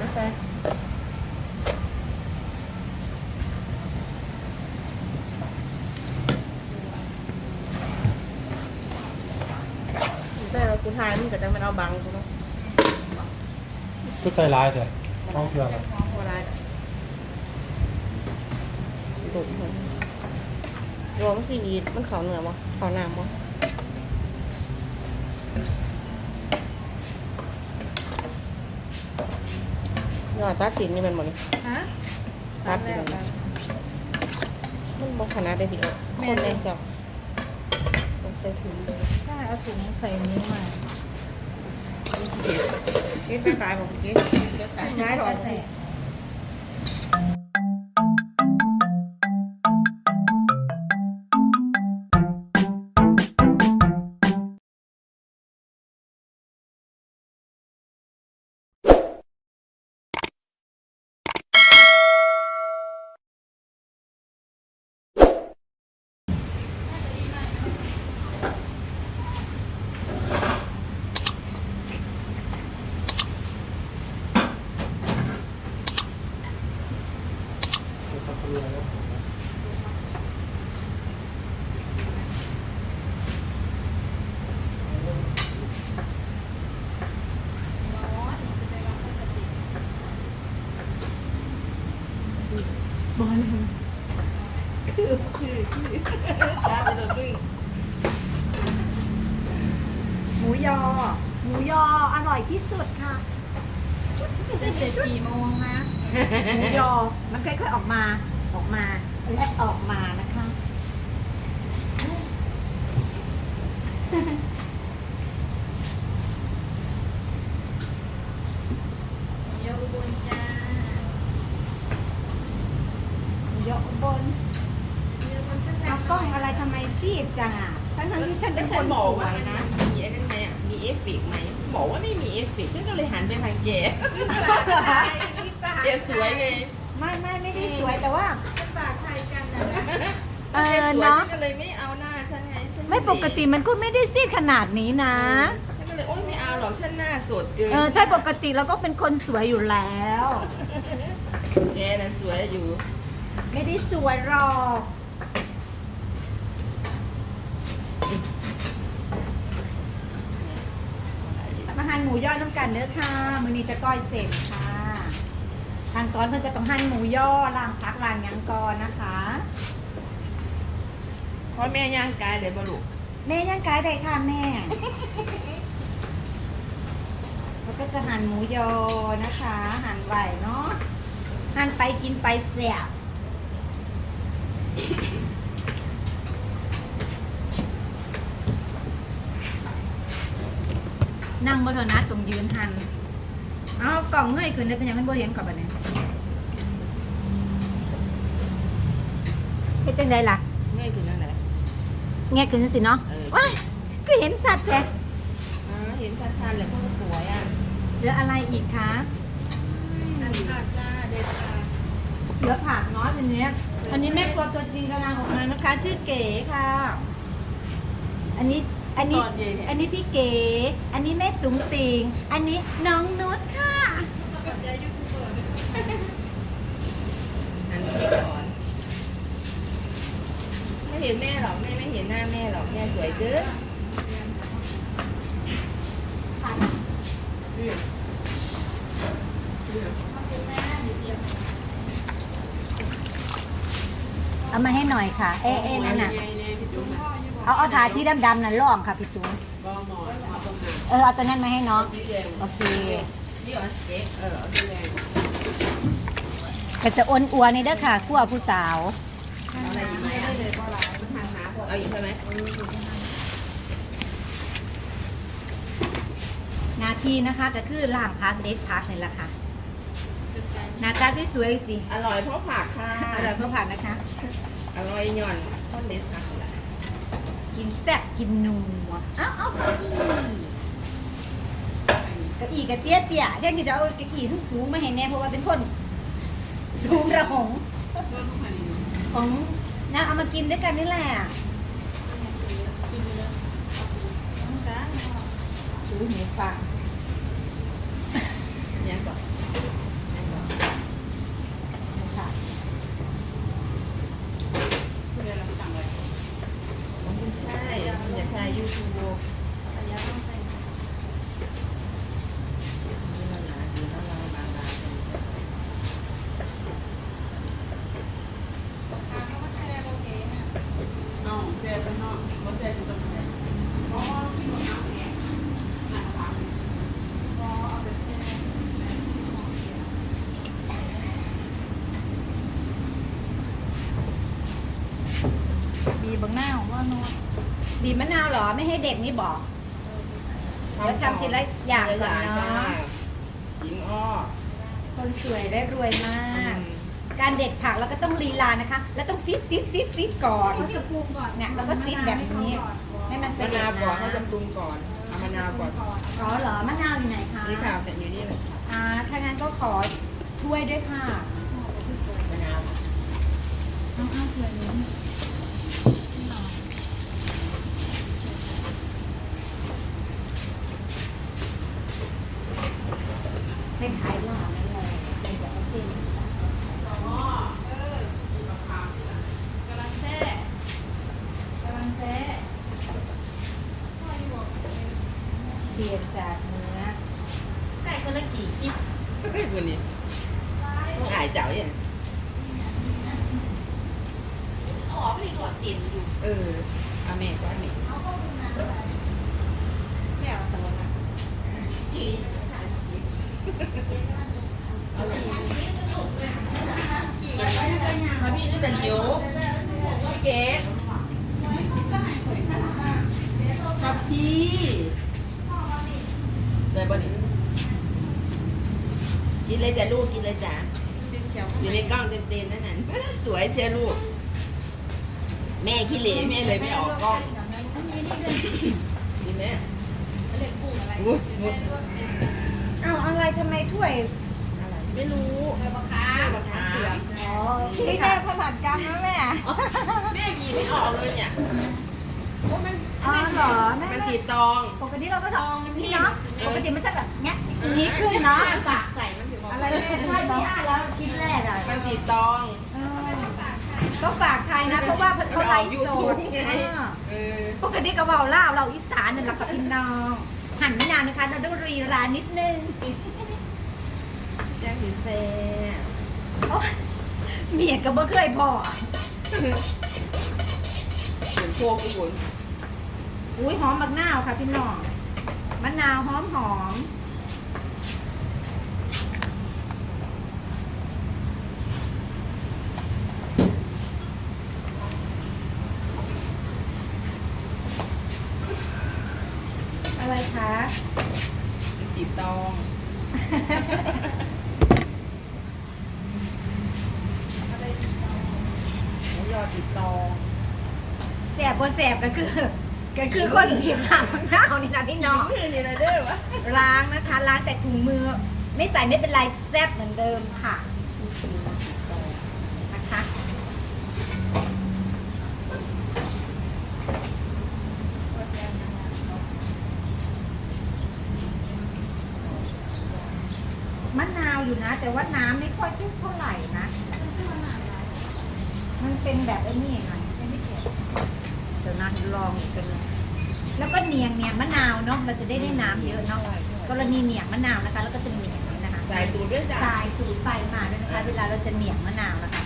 มาใส่ใส่แล้วกูทายมันก็จะมันเอาบังกูเนาะก็ใส่ลายเถอะต้องเถื่อนอะโบราณดุมันรวมสี่มีมันเขาเหนือมั้เขาน้ำมั้ ยอดตัดสินนี่มันหมดเลยฮะตัดอยู่เลยมันบอกขนาดได้ดีอะคนแรงจับต้องใส่ถุงเลยใช่เอาถุงใส่นี้มาคิดไปตายบอกเก๊เก๊ตายย้าย มันค่อยๆออกมาออกมาและออกมานะคะเยาอุบลจ้าหมูยออุบนเยาอุบลขึ้นแล้เอาวกล้องอะไรทำไมซีดจังอะทั้งทั้งๆที่ฉันเป็นคนสวยนะมีไอ้นั่นไหมอะมีเอฟเฟกต์ไหมบอกว่าไม่มีเอฟเฟกต์ฉันก็เลยหันไปทางแกแกสวยไง ไม่ไม่ไม่ได้สวยแต่ว่า ปากไทยกันนะ เอ แก อ สวย เนาะฉันก็เลยไม่เอาหน้าฉันไงฉันไม่ปกติมันก็ไม่ได้ซีดขนาดนี้นะ ฉันก็เลยโอ๊ยไม่เอาหรอกฉันหน้าสดเกินเออใช่ปกติเราก็เป็นคนสวยอยู่แล้ว แกน่ะสวยอยู่ ไม่ได้สวยหรอกมาหั่นหมูยอน้ำกันเด้อค่ะ มือนี้จะก้อยเสร็จค่ะ ทางตอนเพื่อนจะต้องหั่นหมูยอล้างพักล้างหยังก่อนนะคะเพราะแม่ย่างกายเดี๋ยวบรุแม่ย่างกายได้ค่ะแม่ แล้วก็จะหั่นหมูยอนะคะ หั่นไหวเนาะ หั่นไปกินไปเสียบนั่งบนโทนัดตรงยืนหัน เอากล่องเงยขึ้นได้เป็นยังมันบ่เห็นก่อนบัดนี้เฮ็ดจังไดล่ะ เงยคือนั่นแหละ แงะขึ้นจังสิเนาะเออ ว้ายก็เห็นสัตว์แท้อ๋อเห็นชัดๆเลยเพราะว่าสวยอะเหลืออะไรอีกคะอันปากจ้าเด็ดค่ะเหลือผักเนาะทีเนี้ยอันนี้แม่ครัวตัวจริงกำลังออกมานะคะ ชื่อเก๋ค่ะ อันนี้อันนี้อันนี้พี่เก๋ อันนี้แม่ตุ๋งติง อันนี้น้องนุชค่ะกับยายูทูบเบอร์หันที่ก่อนไม่เห็นแม่หรอกแม่ไม่เห็นหน้าแม่หรอกแม่สวยเกินอืมเอามาให้หน่อยค่ะ เอ๊ะเอ๊ะนั่นน่ะ เอาเอาถาสีดำๆน่ะล่องค่ะพี่ตุ๋งเออเอาตัวนั้นมาให้น้องสีแดงโอเคนี่เหรอเก๊กเออเอาสีแดงก็จะอ้วนอัวในเด้อค่ะคั่วผู้สาวเอาอะไรอีกไหมอะ เอาอีกใช่ไหมหนาทีนะคะก็คือล่างพักเด็ดพักนี่แหละค่ะหน้าตาสวยๆสิอร่อยเพราะผักค่ะ อร่อยเพราะผักนะคะ อร่อยหย่อนข้นเด็ดผักแหละกินแซ่บกินนัวเอาเอาเก้าอี้เก้าอี้กระเตี้ยเตี้ยเดี๋ยวนี้จะเอาเก้าอี้สูงๆมาให้แน่เพราะว่าเป็นคน สูงระหงของนะเอามากินด้วยกันนี่แหละ หมูฟังยังก่อน ว่านัวบีบมะนาวเหรอไม่ให้เด็กนี่บอกเดี๋ยวทำทีละอย่างก่อนเนาะหญิงอ้อคนสวยได้รวยมาก การเด็ดผักเราก็ต้องลีลานะคะ แล้วต้องซีดซีดซีดซีดก่อนเขาจะปรุงก่อนเนี่ยเราก็ซีดแบบนี้ให้มันเสมะด็จนาวก่อนเขาจะนะปรุงก่อนเอามะนาวก่อนอ๋อเหรอมะนาวอยู่ไหนคะนี่ข่าวเสร็จอยู่นี่เลยอ่าถ้างั้นก็ขอถ้วยด้วยค่ะมะนาวเอาเอาถ้วยนี้คล้ายๆลาบนั่นแหละเป็นแบบเส้น กำลังแซ่กำลังแซ่ เปลี่ยนจากเนื้อแต่คนละกี่คลิปเฮ้ยวันนี้ต้องอายเจ้าอย่างขอผลิตหัวสินอยู่ เออเอาแม่ก้อนนี้แม่เอาตัวนะกี่เอาเลยกี่พระพี่นี่แต่เหลียวพี่เก๋ครับพี่เลยบ่นี่กิน เลยจ้ะลูกกินเลยจ้ะดึงแถวอยู่ในกล้องเต็มๆนั่นน่ะสวยเชียร์ลูก แม่ขี้เหร่แม่เลยไม่ออกกล้องดีไหมเรียกกุ้งอะไรอุ๊ยอุ๊ยเอาอะไรทำไมถ้วยไม่รู้เออปลาคาปลาคาร์ฟอ๋อโอเคพี่แม่ค่ะถนัดกรรมนะแม่ แม่ยีไม่ออกเลยเนี่ยโอ้มันอ๋อเหรอแม่มันแม่ติดตอง ปกติเราก็ทองนี่เนาะ ปกติมันจะแบบเนี้ยอย่างนี้ขึ้นเนาะปากใส่มันถึง อะไรแม่ใช่พี่อ่านแล้วคิดแรกอะมันติดตองเออปากใส่ก็ฝากใครนะ เพราะว่าเขาไลฟ์สดไงอ่าเออปกติก็เบาเล่าวเราอีสานนั่นแหละค่ะพี่น้อง หันไม่นานนะคะ เราต้องรีรานนิดนึงแจ้งสีแซ่โอ๊ยเมียก็บ่เคยพอเหมือนพวกกูบุญอุ้ยหอมมะนาวค่ะพี่น้องมะนาวหอมหอม อะไรคะ มันติดตอง หมูยอติดตองแสบบ่แสบก็คือ ก็คือคนผิวหนังข้าวนี่นะพี่น้อง มือนี่นะเด้อวะ ล้างนะคะ ล้างแต่ถุงมือ ไม่ใส่ไม่เป็นไรแซบเหมือนเดิมค่ะนะคะ แต่ว่าน้ำไม่ค่อยทุกเท่าไหร่นะ มันเป็นแบบไอ้นี่หน่อยเดี๋ยวนะลองอีกกันเลยแล้วก็เนียงเนียงมะนาวเนาะเราจะได้ได้น้ำเยอะเนาะกรณีเนียงมะนาวนะคะ แล้วก็จะเนียงนี้นะคะใส่ตูดด้วยจ้ะทรายสูดไปมาด้วยนะคะ เวลาเราจะเนียงมะนาวนะคะ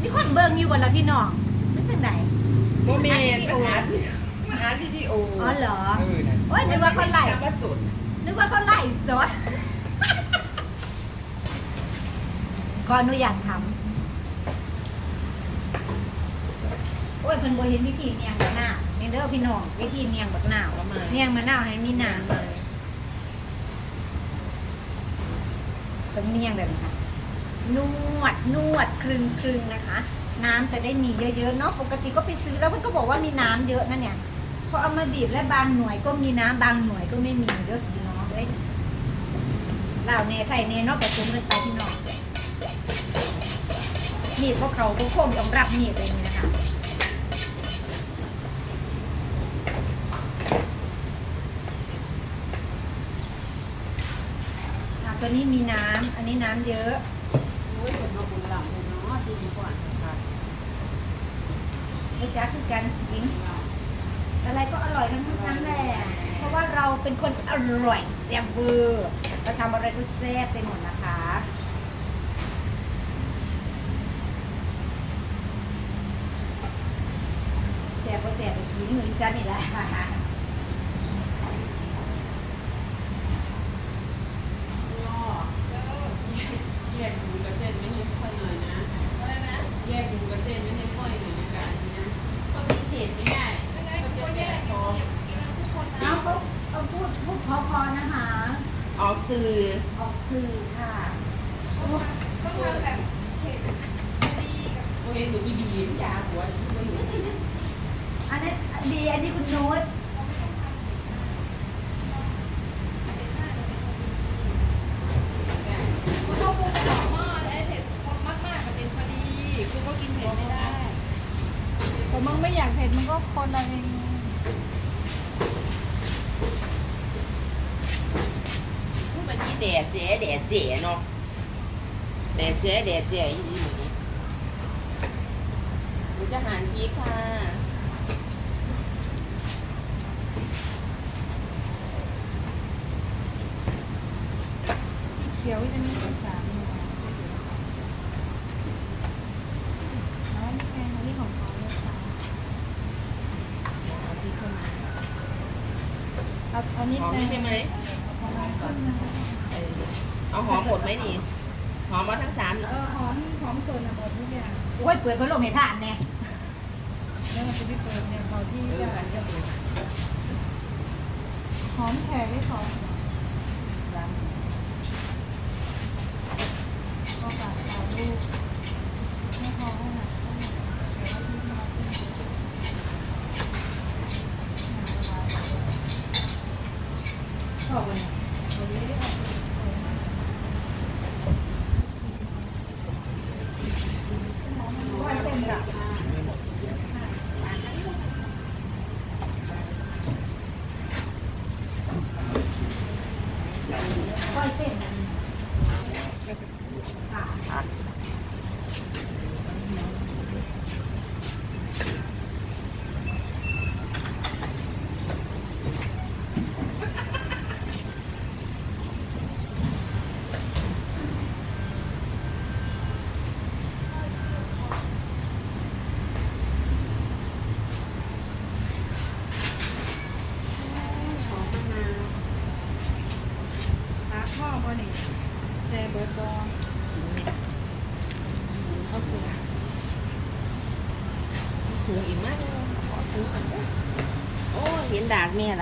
นี่คนเบิ่งอยู่บนเราพี่น้องไม่ใช่ไหนโมเมนต์มันอ่านมันอ่านวิดีโออ๋อเหรอเออนั่นโอ้ยนึกว่าเขาไล่คำว่าสุดนึกว่าเขาไล่สด ก็อนุญาตทำโอ้ยเพิ่นบ่เห็นวิธีเนียงบักหน้าวนี่เด้อพี่น้องวิธีเนียงบักหน้าวเนียงมะนาวให้มีน้ำต้องเนียงแบบนี้ค่ะนวดนวดคลึงคลึงนะคะ น้ำจะได้มีเยอะๆเนาะปกติก็ไปซื้อแล้วมันก็บอกว่ามีน้ำเยอะนะเนี่ยพอเอามาบีบแล้วบางหน่วยก็มีน้ำบางหน่วยก็ไม่มีเด้อพี่น้องเลยเหล่าเนไทยเนเนอกผสมกันไปพี่น้อง มีดพวกเขาพวกคงต้องรับมีดเลยนี่นะคะอะตัวนี้มีน้ำอันนี้น้ำเยอะโอ้ยสมบูรณ์หลังเลยเนาะสี่กว่าไอ้จ้าคือกันกินอะไรก็อร่อยทั้งนั้นแหละเพราะว่าเราเป็นคนอร่อยแซ่บเวอร์เราทำอะไรก็แซ่บไปหมดนะคะ บ่แสบไปกินมือซันนี่ละแยกหมูกับเส้นไม่ให้ค่อยหน่อยนะ อะไรนะ แยกหมูกับเส้นไม่ให้ค่อยหน่อยนะการนี้นะคนมีเผ็ไม่ได้ไม่ได้ก็แกกินกินทุกคนนะเอาพูดพูดพอๆนะคะ ออกสื่อออกสื่อ คนอาเองพูดมันที่แดดเจ๊แดดเจ๊เนาะแดดเจ๊แดดเจ๊อีดีหมือนนี้หนูจะหันพริกค่ะ พีเขียววิตามินก็สามหน่วยแล้วอันนี้แพงอันนี้ของเขาเลยสาม เอาพริกเข้ามา เอาเอานิด หอม นึง ใช่ไหมเอาหอมขึ้นนะเออเอาหอมหมดไหมนี่ หอมมาทั้งสามนี่เออหอมหอมส่วนอะหมดทุกอย่างโอ้ยเปิดพัดลมให้ทานแน่แล้วมันจะไม่เปิดเนี่ยพอที่จะหอมแขกไม่พอก็ฝากเอาลูกไม่พอให้หนักเท่าไหร่เดี๋ยวเอาลูกมาขึ้น ชอบเลย วันนี้ได้ออกไปเปิดมา ก้อยเส้นกับก้อยเส้นค่ะ หาข้อบ่นี่แซ่เบิร์ดบอโอเค ถุงอีกมากเลยขอถุงก่อนเด้อโอ้ เห็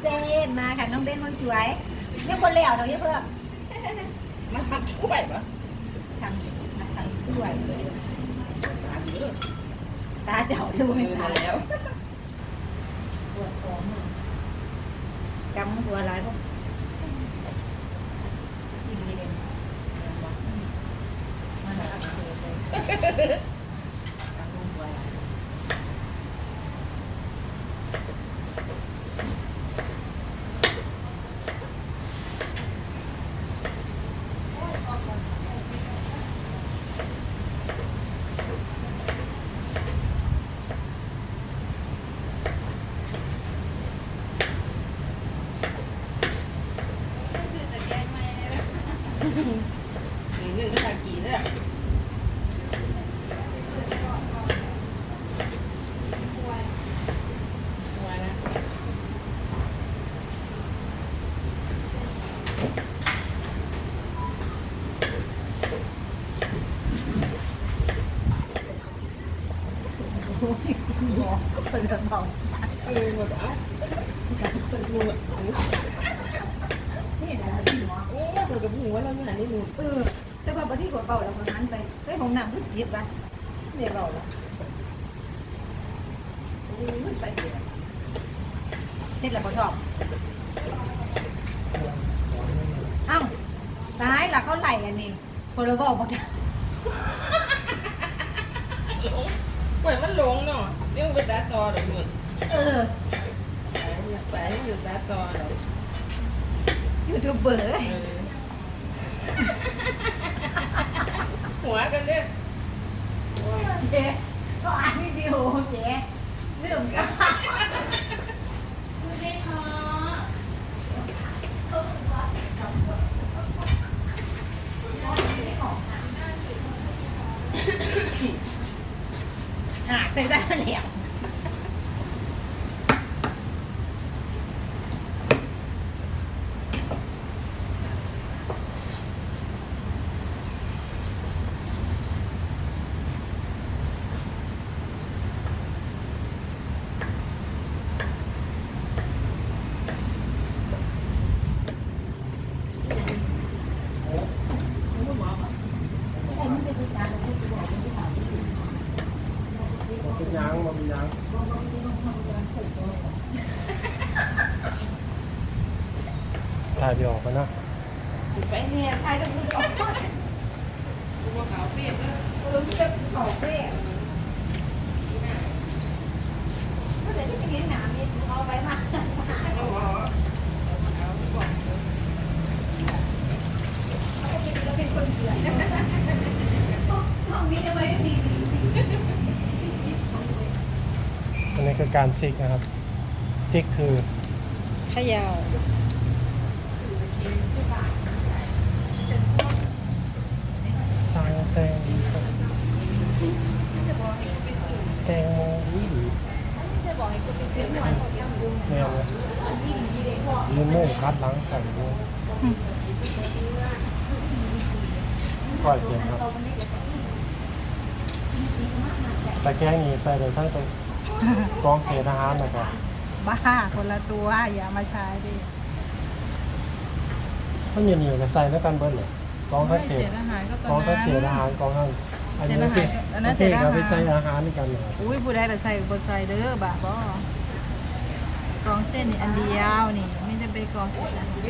เส้นมาค่ะน้องเบนคนสวยเนี่คนเหลวเนาะเนี่ยเพื่อนมาทำช่วยปะทำทำสวยเลยตาเยอะตาเจ้าด้วยตาแล้วปวดท้องจำหัวร้ายพวกที่ดีเลยมันอักเสบเลยจำหัวร้าย หมอคนละเบา เออหมดอะหนูอะ นี่นะหมอ โอ้ หนูกับหัวเราเนี่ยนี่หนูเออแต่ว่าบางที่กดเบาแล้วคนนั้นไปเฮ้ยของน้ำพึ่งยิบวะเนี่ยเบาละโอ้ยไปเดี๋ยวเสร็จแล้วก็ชอบเอ้าตายละเขาไหลอันนี้คนละบอกบอกเหมือนมันหลงเนาะเรื่องไปตาต่อเดี๋ยวหมดเออไปอยู่ตาต่อเดี๋ยวยูทูบเบอร์เออ หัวกันเนี่ยเจ๊ก็อ่านวิดีโอเจ๊เรื่องกันคือได้คอหาใส่ใจมันเหนียว เป็นยางมันเป็นยางถ่ายไปออกกันนะ ไป เนี่ยใครต้องมือออกก็ กูว่าขาวเปียกเลย เออเรียกสอบเป้ก็เดี๋ยวที่จะกินหนามีเอาไปมา เอาหัวเอาก่อน เขาจะกินแล้วเป็นคนเสือห้องนี้ทำไมไม่มีสี อันนี้ คือการซิกนะครับ ซิกคือเขยาวสร้างแตงครับจะบอกให้กูไปซื้อแตงโมนี่หรือจะบอกให้กูไปซื้อหน่อยของยังบุ้งแม่เลยยืนโม่งคัดหล้างใส่ด้วยก่อยเสียงครับ แต่แกงนี้ใส่เลยทั้งตัว กองเศษอาหารนะครับ บ้าคนละตัวอย่ามาใช้ดิมันเหนียวๆกับใส่แล้วกันเบิ้ลเลยกองทั้งเศษอาหารก็ตกองทั้งเศษอาหารกองทั้งอันนี้ที่อันนั้นที่เศษอาหารเราไปใส่อาหารด้วยกันเลยอุ้ยผู้ใดแต่ใส่บนใส่เด้อบะบ่กองเส้นนี่อันเดียวนี่ไม่ได้ไปกองเส้นอันนี้บ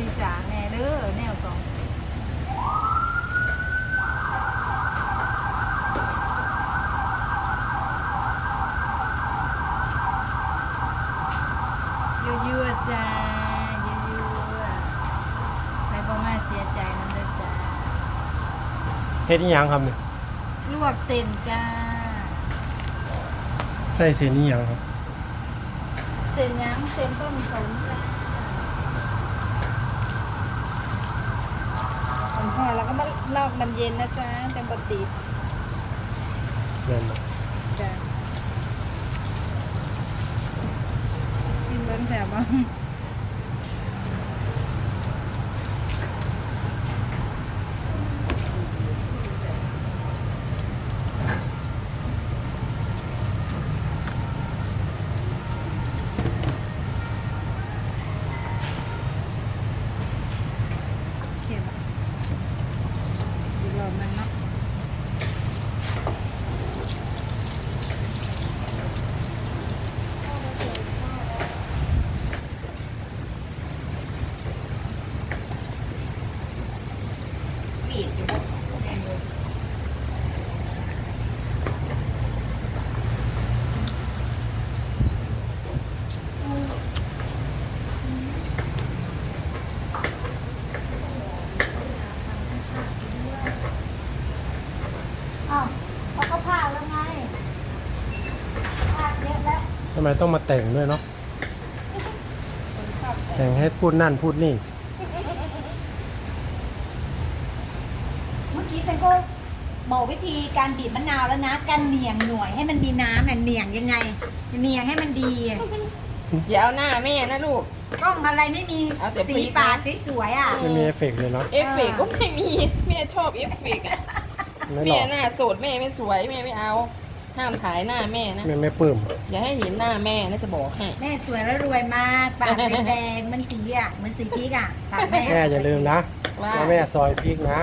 ริจาคแน่เด้อแนวกองเส้นยั่วๆจ้ายั่วๆให้พ่อแม่เสียใจนั่นเด้อจ้าเฮ็ดอีหยังครับเนี่ยลวกเส้นจ้า ใส่เศษนี่ยังครับ เส้นย้ำเส้นต้มสม จ้ามันพอแล้วก็มานอกมันเย็นนะจ๊ะแต่ปกติดเงินจ้ะชิมเบิ้งแสบบ้าง เข็มอีกรอบหนึงเนาะ มีดอยู่บน อ้าวเขาก็พาแล้วไงพาเยอะแล้ว ทำไมต้องมาแต่งด้วยเนาะแต่งให้พูดนั่นพูดนี่ เมื่อกี้ฉันก็บอกวิธีการบีบมะนาวแล้วนะ การเหนียงหน่วยให้มันมีน้ำน่ะเหนียงยังไง เหนียงให้มันดีอะอย่าเอาหน้าแม่นะลูก กล้องอะไรไม่มีเอาแต่พริสีกนะปากสวยๆอะ ไม่มีเอฟเฟกต์เลยเนาะเอฟเฟกต์ก็ไม่มีแม่ชอบเอฟเฟกต์อะไม่หรแม่อกหน้าโสดแม่ไม่สวยแม่ไม่เอา ห้ามถ่ายหน้าแม่นะ แม่ไม่ปลื้มอย่าให้เห็นหน้าแม่นะจะบอกให้ แม่สวยและรวยมากปากแดงๆมันสีอะเหมันสีพริกอะปากแม่แม่อย่าลืมนะว่า ว่าแม่ซอยพริกนะ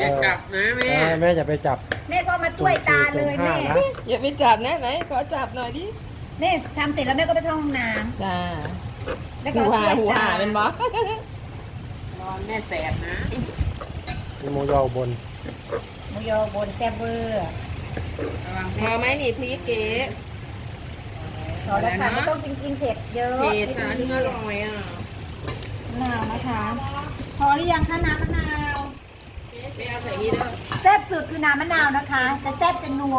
เออจับนะแม่ เออแม่อย่าไปจับ แม่ก็มาช่วยตาเลยสุ่มแม่สี่สุ่มห้านะ อย่าไปจับนะไหนขอจับหน่อยดิแม่ทำเสร็จแล้วแม่ก็ไปเข้าห้องน้ำจ้าแล้วก็หูเอาหาถ้วยหูหาจานเป็นบอร้อนแม่แสบนะมีหมูยออุบนหมูยอบนแซ่บเวอร์ระวัง พอไหมนี่พริกเก๋ขอแล้วค่ะอะไรนะไม่ต้องกินกินเผ็ดเยอะเผ็ดนะไม่ที่ดีอร่อยอะมะนาวนะคะ พอหรือยังคะน้ำมะนาวไปเอาใส่นี่เด้อแซ่บสุดคือน้ำมะนาวนะคะ จะแซ่บจะนัว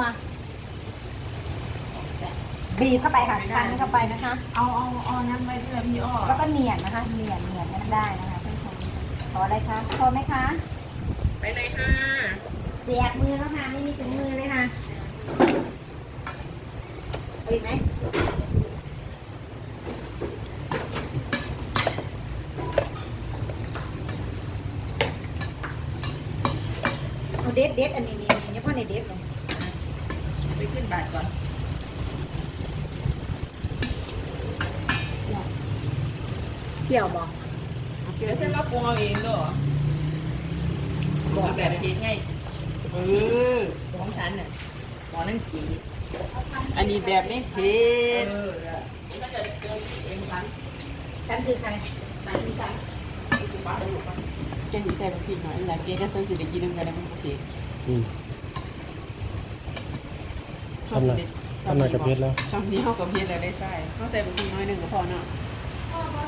บีบเข้าไปค่ะคั้นเข้าไปนะคะ เอาเอาเอาน้ำไปเพื่อพี่อ้อแล้วก็เนียนนะคะ เนียนเนียนกันได้นะคะเพื่อนๆพออะไรคะพอไหมคะ ไปไหนค่ะ เสียบมือแล้วค่ะ ไม่มีถุงมือเลยค่ะ เอาอีกไหมเอาเด็ดเด็ดอันนี้นี่นี่เฉพาะในเด็ดเลยไปขึ้นบาทก่อนเกี่ยวบอกเดี๋ยวฉันมาปรุงเอาเองเด้อบอกแบบเผ็ดไงเออของฉันน่ะห มอนั่นกีอันนี้แบบไม่เผ็เอดอถ้าเกิดเกินเองฉันคือใครฉันคือบ้านลูกมันแกสิใส่พริกหน่อยอยากกินก็ใส่สิได้กินน้ำกันได้มันโอเคอืมทำหน่อยทำหน่อยกับเพชรแล้วช่องนี้เฮากับเผ็ดแล้วได้ใส่เฮาใส่พริกน้อยหนึ่งก็พอเนาะพ่อก็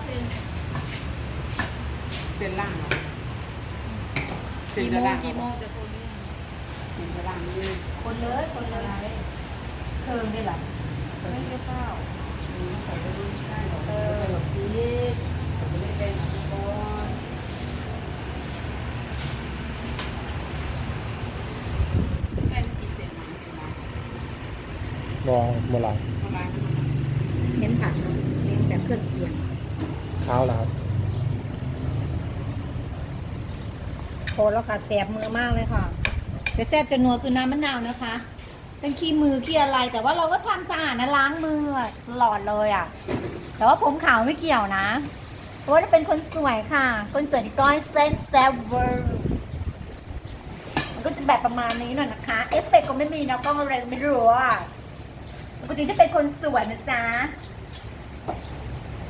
เส้นล่างเนาะเส้นกี่โมงกี่โมงจะ คนนี้เส้นจะล่างนี่คนเลยคนเลยเคิงได้หรอไม่ได้ข้าวใส่ก็รู้ใช่หรอเออใส่แบบพริกใส่ไปเล่นทุกคนเส้นกี่เส้นมเส้นมบอโบราณประมาณเน้นผักเนาะเน้นแบบเครื่องเคียงเช้าแล้วครับโคแล้วค่ะแสบมือมากเลยค่ะ จะแสบจะนัวคือน้ำมะนาวนะคะเป็นขี้มือขี้อะไร แต่ว่าเราก็ทำสะอาดนะล้างมือตลอดเลยอะ แต่ว่าผมขาวไม่เกี่ยวนะ เพราะว่าเป็นคนสวยค่ะ คนสวยที่ก้อยเส้นแซเวอร์มันก็จะแบบประมาณนี้หน่อยนะคะ เอฟเฟกก็ไม่มีนะกล้องอะไรไม่รู้อะปกติจะเป็นคนสวยนะจ๊ะ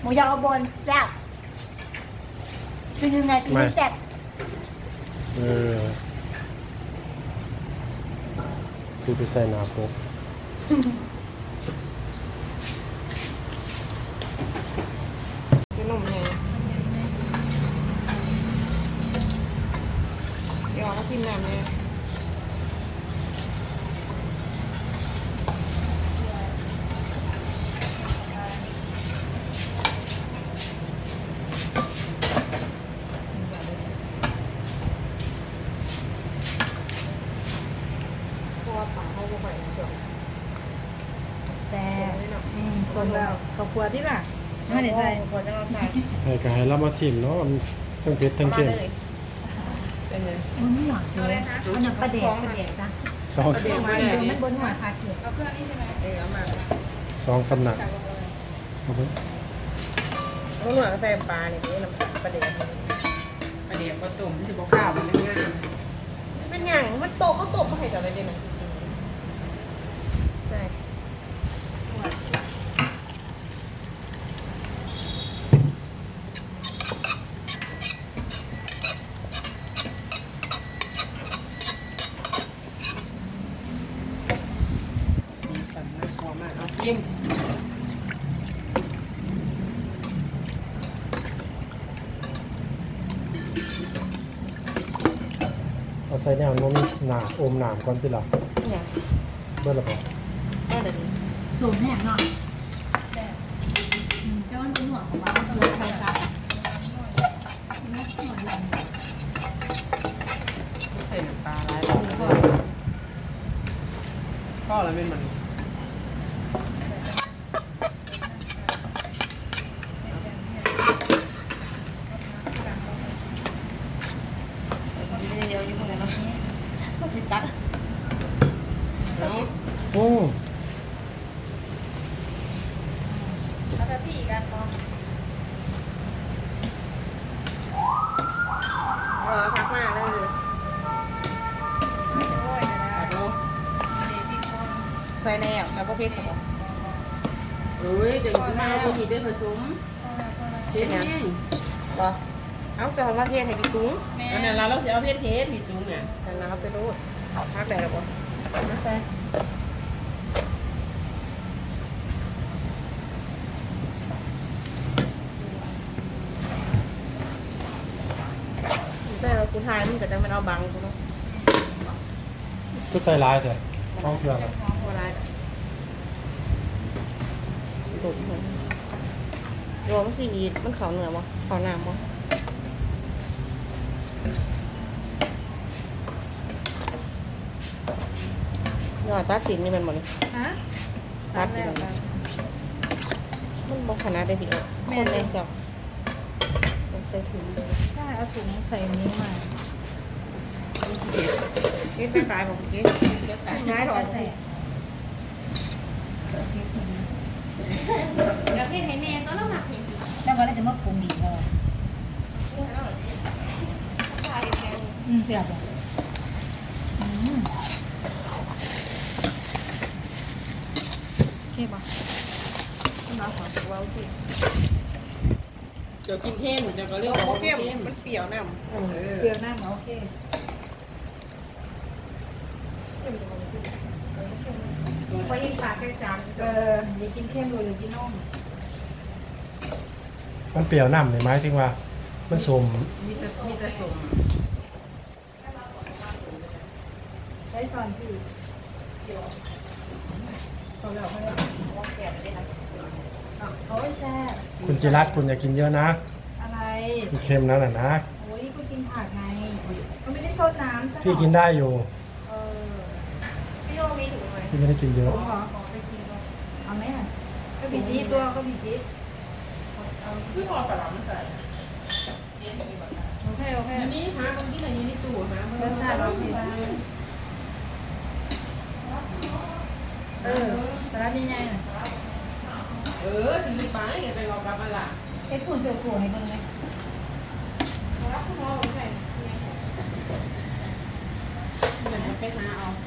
หมูยอบนแซ่บคือยังไงคือไม่แซบเออ คือไปใส่หนาปกขนมไงเดี๋ยวเอามาชิมน้ำเนี่ยเพราะว่าปลาเขาบ่ค่อยนะจ๊ะ แซ่บอืมคนแล้วขอบครัวที่ล่ะไม่ได้ใส่ พอจะเอาใส่ ให้ก็ให้ เรามาชิมเนาะมันทั้งเผ็ดทั้งมาเค็มเลยเป็นไงมันไม่หวานเลยเอาหนังประเดกประเดกซะสองประเดกมันดูมันบนหัวคาเขียดเอาเครื่องนี้ใช่ไหมเออเอามาสองสำนักครับผมเอาหน่วยใส่ปลาเนี่ยนี่น้ำประเดี๋ยวประเดี๋ยวก็ตุ่มที่บอกข้าวมันไม่งามเป็นอย่างมันโตก็โตก็ให้กับอะไรเด่นมันจริงๆใช่ สีสันน่ากลัวมากเอาจิ้ม เอาใส่ แนวโน้มหนาอมหนามก่อนสิล่ะเนี่ยเบิ่งและบ่เออเดี๋ยวนี้สูงแห้งหน่อย โอ้แล้วแพี่อีกอันพอรอพักมากเลยโอ้ยนะนะดูนี่พีคนใส่แนฮ้วก็งเอ้ยจะมาเอาตัวหยีไปผสมเด็ดแห้งรอเอาจะเอามาเทให้พี่ตุ้งแม่นนั้นเราเราเสียเอาเพชรเทสมีตุ้งเนี่ยแต่เราไปรูดพักไหนหรอปะไม่ใช่ ทายมึงก็จะไม่เอาบังกูเนาะก็ใส่ลายแต่ต้องเถื่อนอะโบราณดุเหมือนรวมสี่มีมันเขาเหนือมั้เขาน้ำมั้ยอดตัดสินนี่มันหมดเลยฮะตัดอยู่มันบอกขนาดได้พี่เอ้ยคนแรงจับต้อง ใส่ถุงเลยใช่เอาถุงใส่นี้มาเก็บไปตายบอกเก็บเดี๋ยวใส่ง่ายหรอใส่เดี๋ยวพี่ให้แม่ตัวน้ำหนักเห็นแล้วก็เราจะมาปรุงอีกวอะอืมเสียบอะอืมโอเคป่ะมาขอตัวเอาสิ เดี๋ยวกินเข้มเดี๋ยวก็เรียกโอว่าเคเข้มมันเปรี้ยวน้ำเออเปรี้ยวน้ำเหรอโอเคพอยิ่งตาใกล้จานเอออย่ากินเข้มเลยอย่ากินนมมันเปรี้ยวน้ำเลยไหมายถึงว่า มันสมมีแต่มีแต่สมใช้ซอนพี่เขาแล้วเขาแล้ว โอ้ยแซ่บคุณจิรัตน์คุณอย่ากินเยอะนะอะไรมันเค็มนั่นน่ะนะโอ้ยกูกินผักไงก็ไม่ได้ซดน้ำซะหน่อยพี่กินได้อยู่เออพี่โยมีถุงไหมพี่ไม่ได้กินเยอะผมเหรอเอาไหมอะก็บีจีตัวก็บีจีคือพอปลาหลามใส่โอเคโอเคอันนี้หาบางที่ไหนนี่ตู้หารสชาติโอเคเออสาระดีไงน่ะเออถือไปไปเอากลับมาละเอ็ดคุณโจโกให้เบิ่งไหมรับคุณหมอผมใส่เดี๋ยวไปหาเอาเ